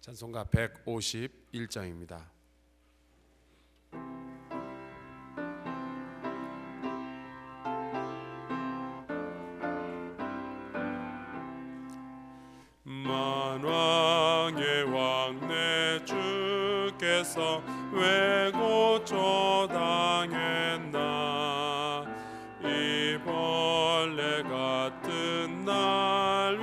찬송가 151장입니다. 만왕의 왕내 주께서 왜 고초당했나 이 벌레 같은 날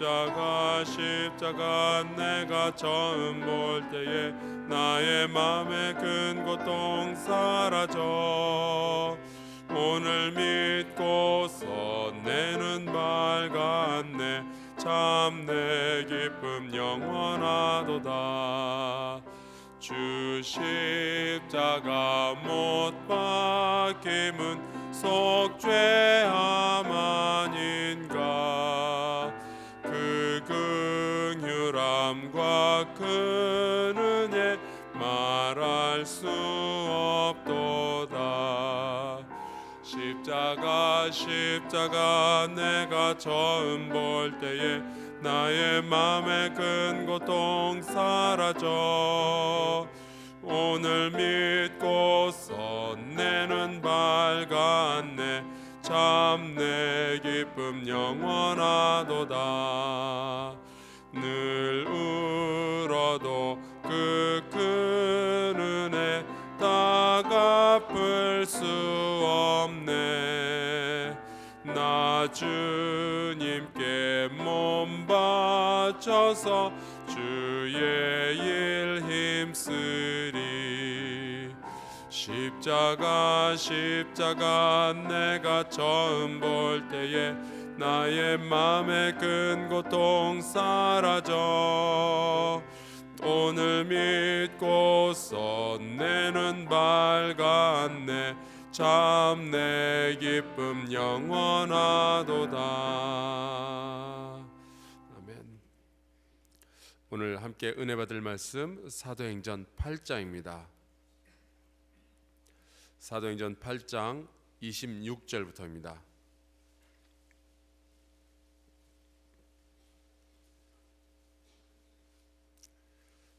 십자가 십자가 내가 처음 볼 때에 나의 맘에 큰 고통 사라져. 오늘 믿고서 내는 밝았네. 참 내 기쁨 영원하도다. 주 십자가 못 박힘은 아닌 십자가 십자가 내가 처음 볼 때에 나의 맘에 큰 고통 사라져. 오늘 믿고서 내는 밝았네. 참내 기쁨 영원하도다 주님께 몸 바쳐서 주의 일 힘쓰리. 십자가 십자가 내가 처음 볼 때에 나의 맘에 큰 고통 사라져. 오늘 믿고서 내는 밝았네 참 내 기쁨 영원하도다. 아멘. 오늘 함께 은혜 받을 말씀 사도행전 8장입니다. 사도행전 8장 26절부터입니다.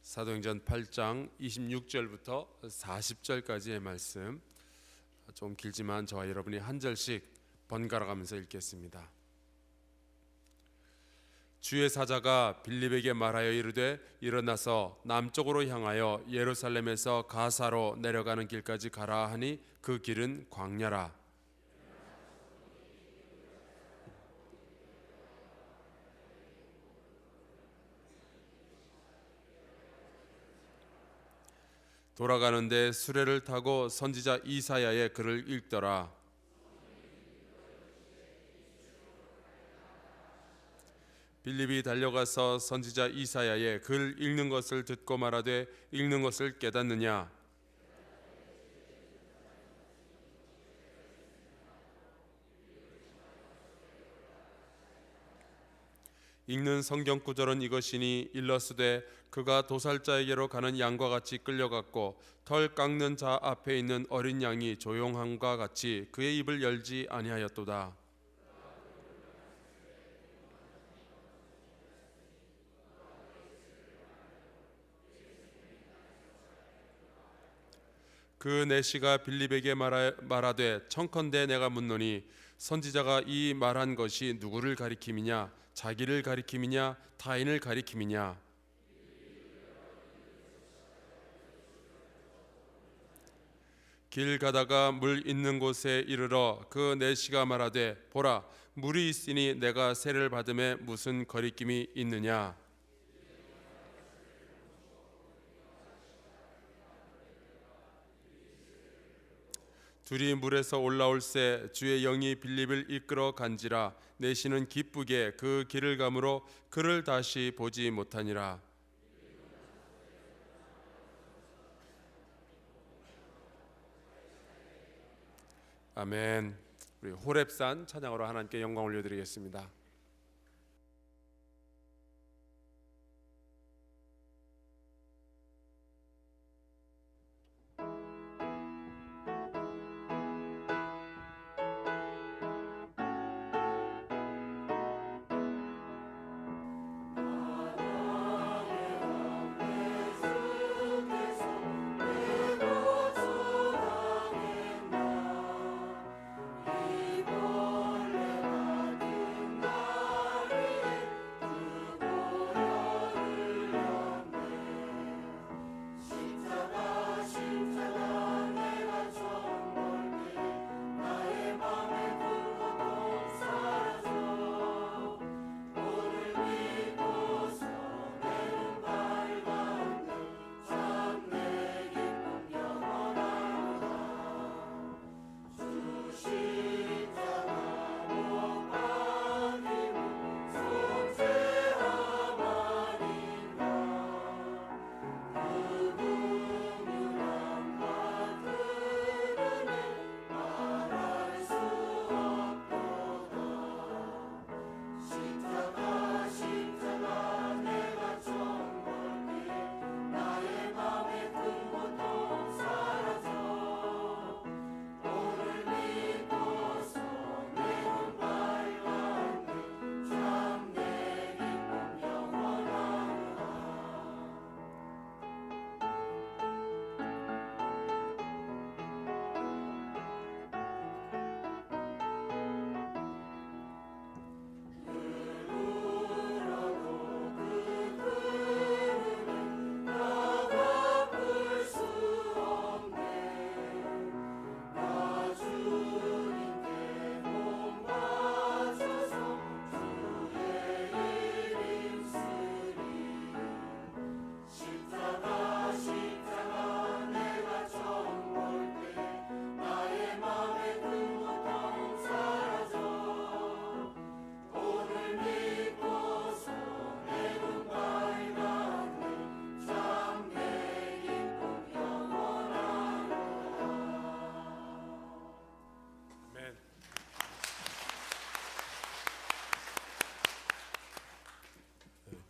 사도행전 8장 26절부터 40절까지의 말씀 좀 길지만 저와 여러분이 한 절씩 번갈아 가면서 읽겠습니다. 주의 사자가 빌립에게 말하여 이르되 일어나서 남쪽으로 향하여 예루살렘에서 가사로 내려가는 길까지 가라 하니 그 길은 광야라 돌아가는데 수레를 타고 선지자 이사야의 글을 읽더라. 빌립이 달려가서 선지자 이사야의 글 읽는 것을 듣고 말하되 읽는 것을 깨닫느냐 읽는 성경 구절은 이것이니 일러스되 그가 도살자에게로 가는 양과 같이 끌려갔고 털 깎는 자 앞에 있는 어린 양이 조용함과 같이 그의 입을 열지 아니하였도다. 그 내시가 빌립에게 말하, 말하되 청컨대 내가 묻노니 선지자가 이 말한 것이 누구를 가리킴이냐? 자기를 가리킴이냐? 타인을 가리킴이냐? 길 가다가 물 있는 곳에 이르러 그 내시가 말하되 보라 물이 있으니 내가 세를 받음에 무슨 거리낌이 있느냐 둘이 물에서 올라올새 주의 영이 빌립을 이끌어 간지라 내시는 기쁘게 그 길을 가므로 그를 다시 보지 못하니라 아멘. 우리 호렙산 찬양으로 하나님께 영광 올려드리겠습니다.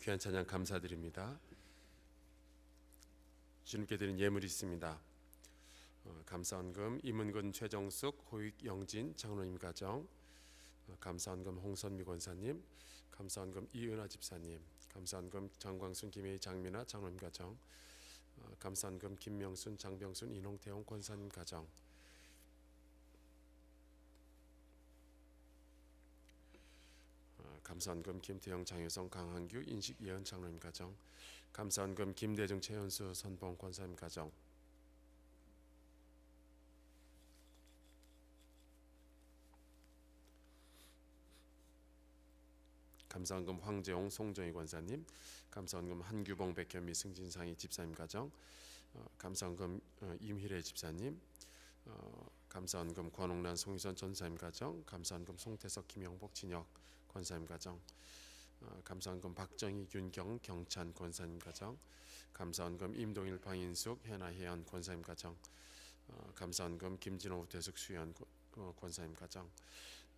귀한 찬양 감사드립니다. 주님께 드린 예물이 있습니다. 어, 감사원금 임은근 최정숙 호익 영진 장로님 가정 어, 감사원금 홍선미 권사님 감사원금 이은하 집사님 감사원금 장광순 김혜희 장민아 장로님 가정 어, 감사원금 김명순 장병순 인홍태용 권사님 가정 어, 감사원금 김태영 장효성 강한규 인식 예언 장로님 가정. 감사원금 김대중 최현수 선봉 권사님 가정. 감사원금 황재홍 송정희 권사님. 감사원금 한규봉 백현미 승진상희 집사님 가정. 어, 감사원금 어, 임희래 집사님. 어, 감사원금 권홍란 송유선 전사님 가정 감사원금 송태석 김영복 진혁 권사님 가정 어, 감사원금 박정희 윤경 경찬 권사님 가정 감사원금 임동일 방인숙 해나 혜연 권사님 가정 어, 감사원금 김진호 우태숙 수연 권- 어, 권사님 가정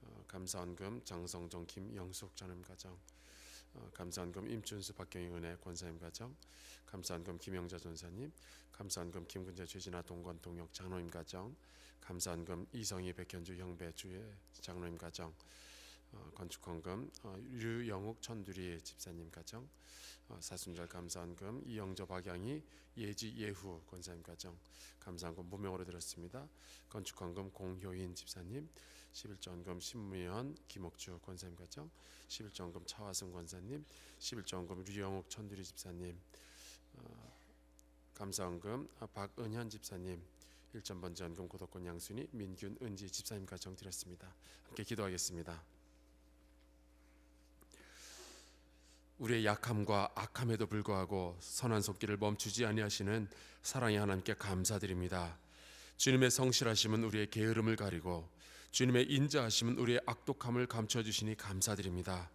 어, 감사원금 장성종 김영숙 전임 가정 어, 감사원금 임춘수 박경희 은혜 권사님 가정 감사원금 김영자 전사님 감사원금 김근재 최진아 동건 동역 장로님 가정 감사원금 이성희 백현주 형배 주의 장로님 가정 어, 건축헌금 어, 류영욱 천두리 집사님 가정 어, 사순절 감사원금 이영조 박양희 예지 예후 권사님 가정 감사원금 무명으로 드렸습니다. 건축헌금 공효인 집사님 11전금 신무현 김옥주 권사님 가정 11전금 차화승 권사님 11전금 류영욱 천두리 집사님 어, 감사원금 아, 박은현 집사님 1전번 전금 고독권 양순이 민균 은지 집사님 가정 드렸습니다. 함께 기도하겠습니다. 우리의 약함과 악함에도 불구하고 선한 손길을 멈추지 아니하시는 사랑의 하나님께 감사드립니다. 주님의 성실하심은 우리의 게으름을 가리고 주님의 인자하심은 우리의 악독함을 감춰 주시니 감사드립니다.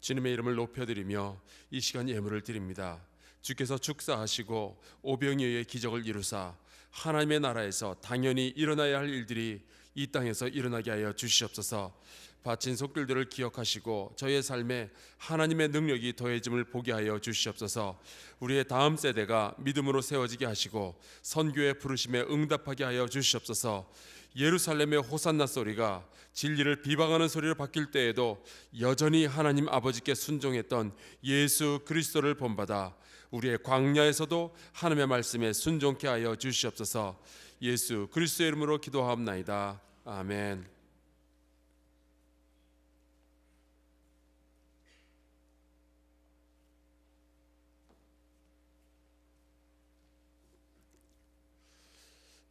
주님의 이름을 높여 드리며 이 시간 예물을 드립니다. 주께서 축사하시고 오병이어의 기적을 이루사 하나님의 나라에서 당연히 일어나야 할 일들이 이 땅에서 일어나게 하여 주시옵소서. 바친 속들들을 기억하시고 저의 삶에 하나님의 능력이 더해짐을 보게 하여 주시옵소서. 우리의 다음 세대가 믿음으로 세워지게 하시고 선교의 부르심에 응답하게 하여 주시옵소서. 예루살렘의 호산나 소리가 진리를 비방하는 소리로 바뀔 때에도 여전히 하나님 아버지께 순종했던 예수 그리스도를 본받아 우리의 광야에서도 하나님의 말씀에 순종케 하여 주시옵소서. 예수 그리스도의 이름으로 기도하옵나이다. 아멘.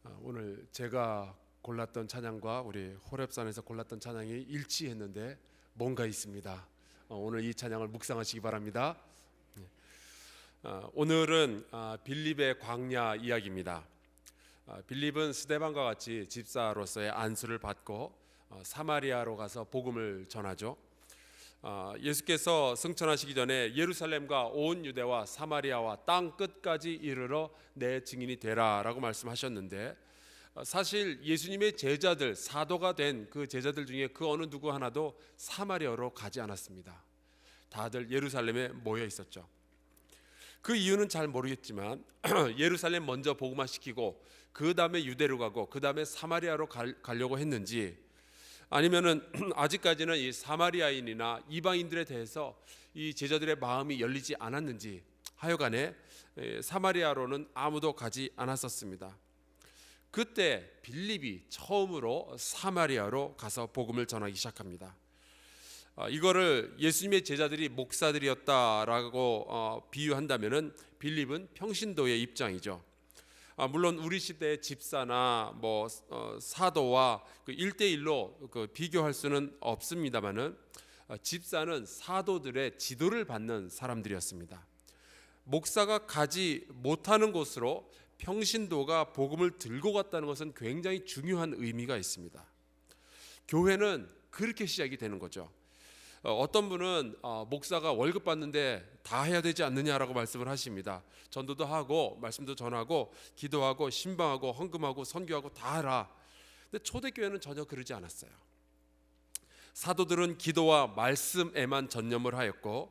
아, 오늘 제가 골랐던 찬양과 우리 호랩산에서 골랐던 찬양이 일치했는데 뭔가 있습니다. 어, 오늘 이 찬양을 묵상하시기 바랍니다. 네. 아, 오늘은 아, 빌립의 광야 이야기입니다. 아, 빌립은 스데반과 같이 집사로서의 안수를 받고 어, 사마리아로 가서 복음을 전하죠. 아, 예수께서 승천하시기 전에 예루살렘과 온 유대와 사마리아와 땅 끝까지 이르러 내 증인이 되라라고 말씀하셨는데 어, 사실 예수님의 제자들 사도가 된 그 제자들 중에 그 어느 누구 하나도 사마리아로 가지 않았습니다. 다들 예루살렘에 모여 있었죠. 그 이유는 잘 모르겠지만 예루살렘 먼저 복음화 시키고 그 다음에 유대로 가고 그 다음에 사마리아로 갈, 가려고 했는지 아니면은 아직까지는 이 사마리아인이나 이방인들에 대해서 이 제자들의 마음이 열리지 않았는지 하여간에 에, 사마리아로는 아무도 가지 않았었습니다. 그때 빌립이 처음으로 사마리아로 가서 복음을 전하기 시작합니다. 아, 이거를 예수님의 제자들이 목사들이었다라고 어, 비유한다면은 빌립은 평신도의 입장이죠. 아, 물론 우리 시대의 집사나 뭐 어, 사도와 그 1대1로 그 비교할 수는 없습니다만은 어, 집사는 사도들의 지도를 받는 사람들이었습니다. 목사가 가지 못하는 곳으로 평신도가 복음을 들고 갔다는 것은 굉장히 중요한 의미가 있습니다. 교회는 그렇게 시작이 되는 거죠. 어, 어떤 분은 어, 목사가 월급 받는데 다 해야 되지 않느냐라고 말씀을 하십니다. 전도도 하고 말씀도 전하고 기도하고 신방하고 헌금하고 선교하고 다 하라. 근데 초대교회는 전혀 그러지 않았어요. 사도들은 기도와 말씀에만 전념을 하였고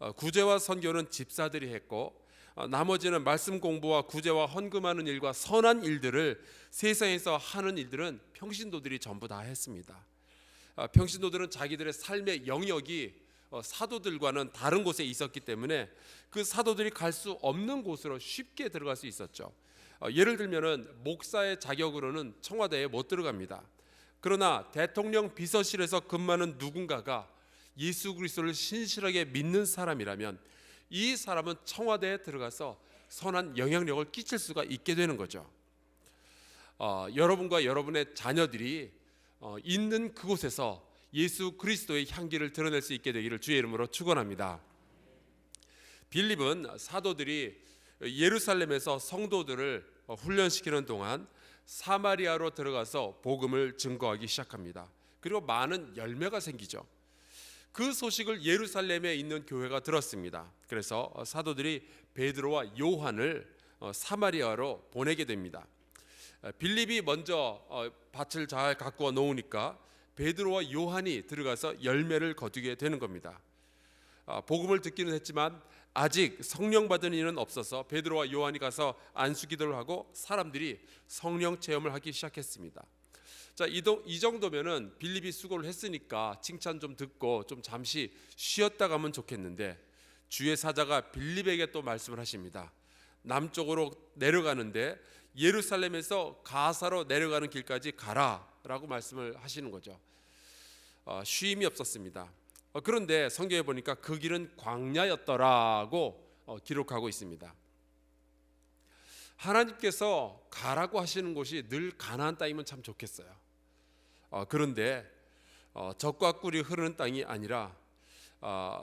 어, 구제와 선교는 집사들이 했고 나머지는 말씀 공부와 구제와 헌금하는 일과 선한 일들을 세상에서 하는 일들은 평신도들이 전부 다 했습니다. 아, 평신도들은 자기들의 삶의 영역이 어, 사도들과는 다른 곳에 있었기 때문에 그 사도들이 갈 수 없는 곳으로 쉽게 들어갈 수 있었죠. 어, 예를 들면은 목사의 자격으로는 청와대에 못 들어갑니다. 그러나 대통령 비서실에서 근무하는 누군가가 예수 그리스도를 신실하게 믿는 사람이라면 이 사람은 청와대에 들어가서 선한 영향력을 끼칠 수가 있게 되는 거죠. 어, 여러분과 여러분의 자녀들이 어, 있는 그곳에서 예수 그리스도의 향기를 드러낼 수 있게 되기를 주의 이름으로 축원합니다. 빌립은 사도들이 예루살렘에서 성도들을 어, 훈련시키는 동안 사마리아로 들어가서 복음을 증거하기 시작합니다. 그리고 많은 열매가 생기죠. 그 소식을 예루살렘에 있는 교회가 들었습니다. 그래서 어, 사도들이 베드로와 요한을 사마리아로 보내게 됩니다. 빌립이 먼저 어, 밭을 잘 가꾸어 놓으니까 베드로와 요한이 들어가서 열매를 거두게 되는 겁니다. 아, 복음을 듣기는 했지만 아직 성령 받은 이는 없어서 베드로와 요한이 가서 안수기도를 하고 사람들이 성령 체험을 하기 시작했습니다. 자, 이 정도면은 빌립이 수고를 했으니까 칭찬 좀 듣고 좀 잠시 쉬었다 가면 좋겠는데 주의 사자가 빌립에게 또 말씀을 하십니다. 남쪽으로 내려가는데 예루살렘에서 가사로 내려가는 길까지 가라라고 말씀을 하시는 거죠. 어, 쉼이 없었습니다. 어, 그런데 성경에 보니까 그 길은 광야였더라고 어, 기록하고 있습니다. 하나님께서 가라고 하시는 곳이 늘 가나안 땅이면 참 좋겠어요. 어, 그런데 어, 적과 꿀이 흐르는 땅이 아니라 어,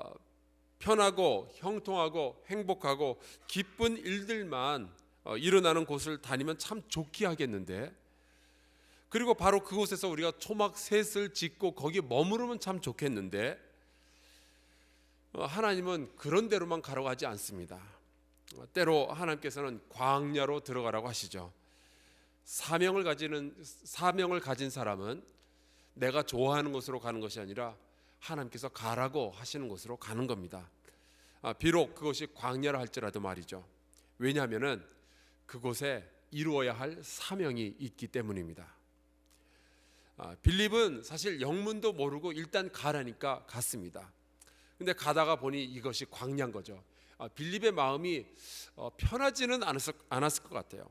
편하고 형통하고 행복하고 기쁜 일들만 어, 일어나는 곳을 다니면 참 좋게 하겠는데 그리고 바로 그곳에서 우리가 초막 셋을 짓고 거기 머무르면 참 좋겠는데 어, 하나님은 그런 대로만 가라고 하지 않습니다. 어, 때로 하나님께서는 광야로 들어가라고 하시죠. 사명을 가지는 사명을 가진 사람은 내가 좋아하는 곳으로 가는 것이 아니라 하나님께서 가라고 하시는 곳으로 가는 겁니다. 아, 비록 그것이 광야라 할지라도 말이죠. 왜냐하면은 그곳에 이루어야 할 사명이 있기 때문입니다. 아, 빌립은 사실 영문도 모르고 일단 가라니까 갔습니다. 근데 가다가 보니 이것이 광야인 거죠. 아, 빌립의 마음이 어, 편하지는 않았을, 않았을 것 같아요.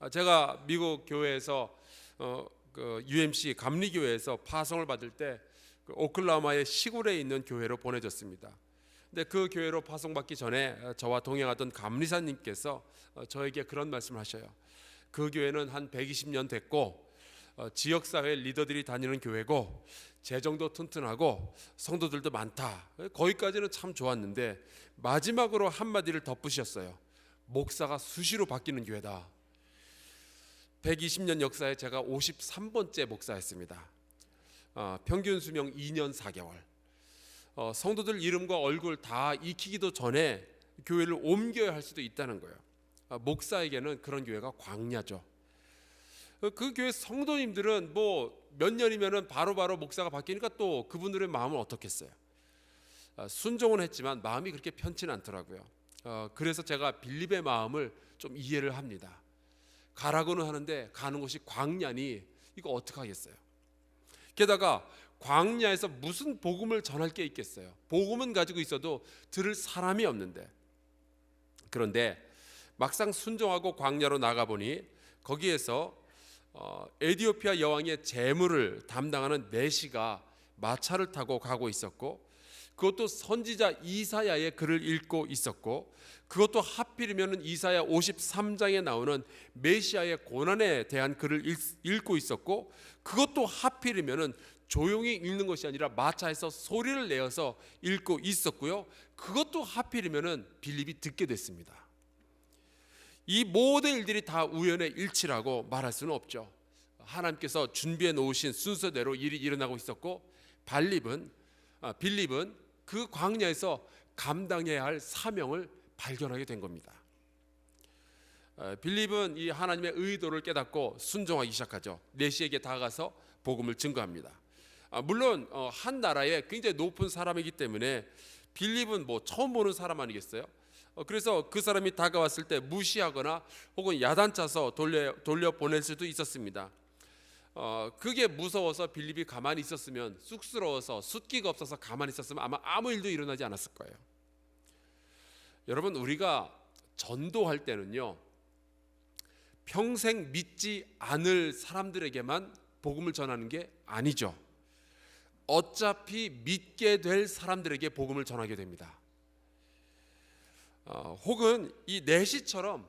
아, 제가 미국 교회에서 어, 그 UMC 감리교회에서 파송을 받을 때 그 오클라호마의 시골에 있는 교회로 보내졌습니다. 근데 그 교회로 파송받기 전에 어, 저와 동행하던 감리사님께서 어, 저에게 그런 말씀을 하셔요. 그 교회는 한 120년 됐고 어, 지역 사회 리더들이 다니는 교회고 재정도 튼튼하고 성도들도 많다. 거기까지는 참 좋았는데 마지막으로 한 마디를 덧붙이셨어요. 목사가 수시로 바뀌는 교회다. 120년 역사에 제가 53번째 목사였습니다. 어, 평균 수명 2년 4개월. 어, 성도들 이름과 얼굴 다 익히기도 전에 교회를 옮겨야 할 수도 있다는 거예요. 아, 목사에게는 그런 교회가 광야죠. 어, 그 교회 성도님들은 뭐 몇 년이면은 바로바로 목사가 바뀌니까 또 그분들의 마음은 어떻겠어요? 아, 순종은 했지만 마음이 그렇게 편치는 않더라고요. 어, 그래서 제가 빌립의 마음을 좀 이해를 합니다. 가라고는 하는데 가는 곳이 광야니 이거 어떻게 하겠어요? 게다가 광야에서 무슨 복음을 전할 게 있겠어요? 복음은 가지고 있어도 들을 사람이 없는데. 그런데 막상 순종하고 광야로 나가 보니 거기에서 어, 에디오피아 여왕의 재물을 담당하는 메시가 마차를 타고 가고 있었고 그것도 선지자 이사야의 글을 읽고 있었고 그것도 하필이면 이사야 53장에 나오는 메시아의 고난에 대한 글을 읽, 읽고 있었고 그것도 하필이면 조용히 읽는 것이 아니라 마차에서 소리를 내어서 읽고 있었고요. 그것도 하필이면 빌립이 듣게 됐습니다. 이 모든 일들이 다 우연의 일치라고 말할 수는 없죠. 하나님께서 준비해 놓으신 순서대로 일이 일어나고 있었고 발립은 아, 빌립은 그 광야에서 감당해야 할 사명을 발견하게 된 겁니다. 아, 빌립은 이 하나님의 의도를 깨닫고 순종하기 시작하죠. 내시에게 다가가서 복음을 증거합니다. 아, 물론 어, 한 나라의 굉장히 높은 사람이기 때문에 빌립은 뭐 처음 보는 사람 아니겠어요? 어, 그래서 그 사람이 다가왔을 때 무시하거나 혹은 야단쳐서 돌려 돌려 보낼 수도 있었습니다. 어, 그게 무서워서 빌립이 가만히 있었으면 쑥스러워서 숫기가 없어서 가만히 있었으면 아마 아무 일도 일어나지 않았을 거예요. 여러분 우리가 전도할 때는요 평생 믿지 않을 사람들에게만 복음을 전하는 게 아니죠. 어차피 믿게 될 사람들에게 복음을 전하게 됩니다. 어, 혹은 이 내시처럼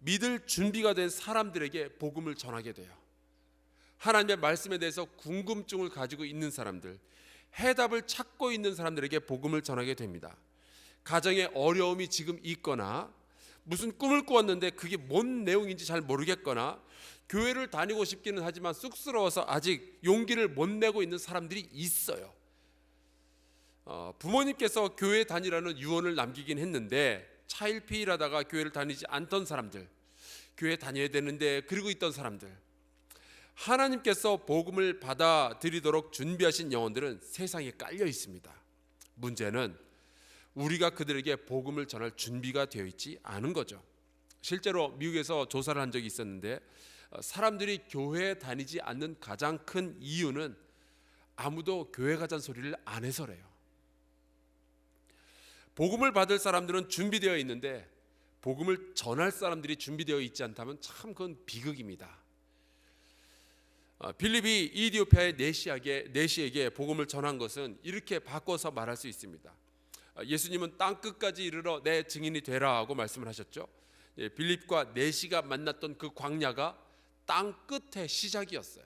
믿을 준비가 된 사람들에게 복음을 전하게 돼요. 하나님의 말씀에 대해서 궁금증을 가지고 있는 사람들, 해답을 찾고 있는 사람들에게 복음을 전하게 됩니다. 가정에 어려움이 지금 있거나 무슨 꿈을 꾸었는데 그게 뭔 내용인지 잘 모르겠거나 교회를 다니고 싶기는 하지만 쑥스러워서 아직 용기를 못 내고 있는 사람들이 있어요. 어, 부모님께서 교회 다니라는 유언을 남기긴 했는데 차일피일하다가 교회를 다니지 않던 사람들, 교회 다녀야 되는데 그러고 있던 사람들, 하나님께서 복음을 받아들이도록 준비하신 영혼들은 세상에 깔려 있습니다. 문제는 우리가 그들에게 복음을 전할 준비가 되어 있지 않은 거죠. 실제로 미국에서 조사를 한 적이 있었는데 어, 사람들이 교회에 다니지 않는 가장 큰 이유는 아무도 교회 가자는 소리를 안 해서래요. 복음을 받을 사람들은 준비되어 있는데 복음을 전할 사람들이 준비되어 있지 않다면 참 그건 비극입니다. 어, 빌립이 이디오피아의 네시에게 네시에게 복음을 전한 것은 이렇게 바꿔서 말할 수 있습니다. 어, 예수님은 땅 끝까지 이르러 내 증인이 되라 하고 말씀을 하셨죠. 예, 빌립과 네시가 만났던 그 광야가 땅 끝의 시작이었어요.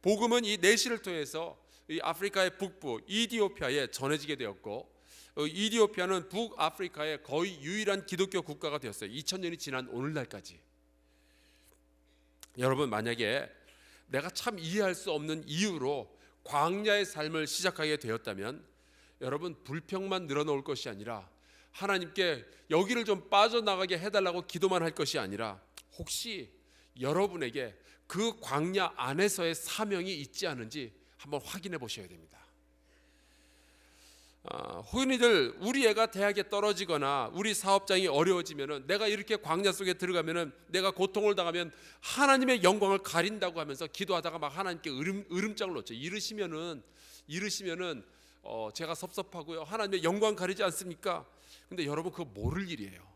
복음은 이 네시를 통해서 이 아프리카의 북부 이디오피아에 전해지게 되었고 어, 이디오피아는 북아프리카의 거의 유일한 기독교 국가가 되었어요. 2000년이 지난 오늘날까지. 여러분 만약에 내가 참 이해할 수 없는 이유로 광야의 삶을 시작하게 되었다면 여러분 불평만 늘어놓을 것이 아니라 하나님께 여기를 좀 빠져나가게 해달라고 기도만 할 것이 아니라 혹시 여러분에게 그 광야 안에서의 사명이 있지 않은지 한번 확인해 보셔야 됩니다. 아, 호인이들 우리 애가 대학에 떨어지거나 우리 사업장이 어려워지면은 내가 이렇게 광야 속에 들어가면은 내가 고통을 당하면 하나님의 영광을 가린다고 하면서 기도하다가 막 하나님께 으름, 으름장을 놓죠. 이르시면은 이르시면은 어, 제가 섭섭하고요. 하나님의 영광 가리지 않습니까? 근데 여러분 그거 모를 일이에요.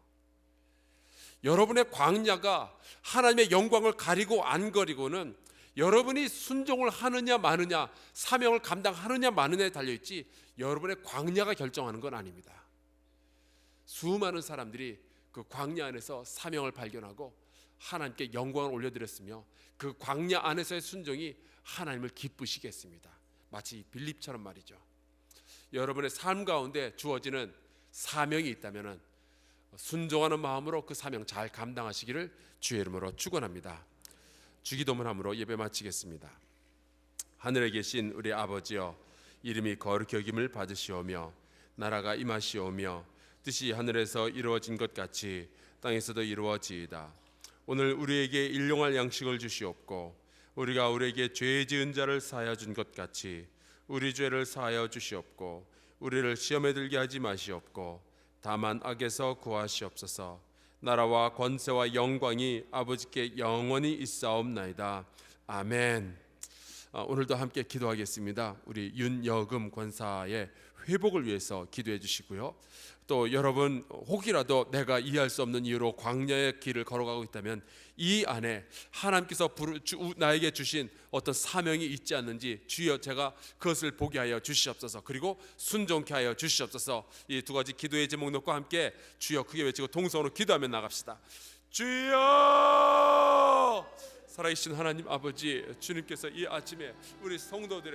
여러분의 광야가 하나님의 영광을 가리고 안 가리고는 여러분이 순종을 하느냐 마느냐 사명을 감당하느냐 마느냐에 달려 있지 여러분의 광야가 결정하는 건 아닙니다. 수많은 사람들이 그 광야 안에서 사명을 발견하고 하나님께 영광을 올려드렸으며 그 광야 안에서의 순종이 하나님을 기쁘시게 했습니다. 마치 빌립처럼 말이죠. 여러분의 삶 가운데 주어지는 사명이 있다면은 순종하는 마음으로 그 사명 잘 감당하시기를 주의 이름으로 축원합니다. 주기도문 함으로 예배 마치겠습니다. 하늘에 계신 우리 아버지여 이름이 거룩히 여김을 받으시오며 나라가 임하시오며 뜻이 하늘에서 이루어진 것 같이 땅에서도 이루어지이다. 오늘 우리에게 일용할 양식을 주시옵고 우리가 우리에게 죄 지은 자를 사하여 준 것 같이 우리 죄를 사하여 주시옵고 우리를 시험에 들게 하지 마시옵고 다만 악에서 구하시옵소서. 나라와 권세와 영광이 아버지께 영원히 있사옵나이다. 아멘. 아, 오늘도 함께 기도하겠습니다. 우리 윤여금 권사의 회복을 위해서 기도해 주시고요. 또 여러분 혹이라도 내가 이해할 수 없는 이유로 광야의 길을 걸어가고 있다면 이 안에 하나님께서 나에게 주신 어떤 사명이 있지 않는지 주여 제가 그것을 보게 하여 주시옵소서. 그리고 순종케 하여 주시옵소서. 이 두 가지 기도의 제목 놓고 함께 주여 크게 외치고 동성으로 기도하며 나갑시다. 주여! 살아계신 하나님 아버지 주님께서 이 아침에 우리 성도들의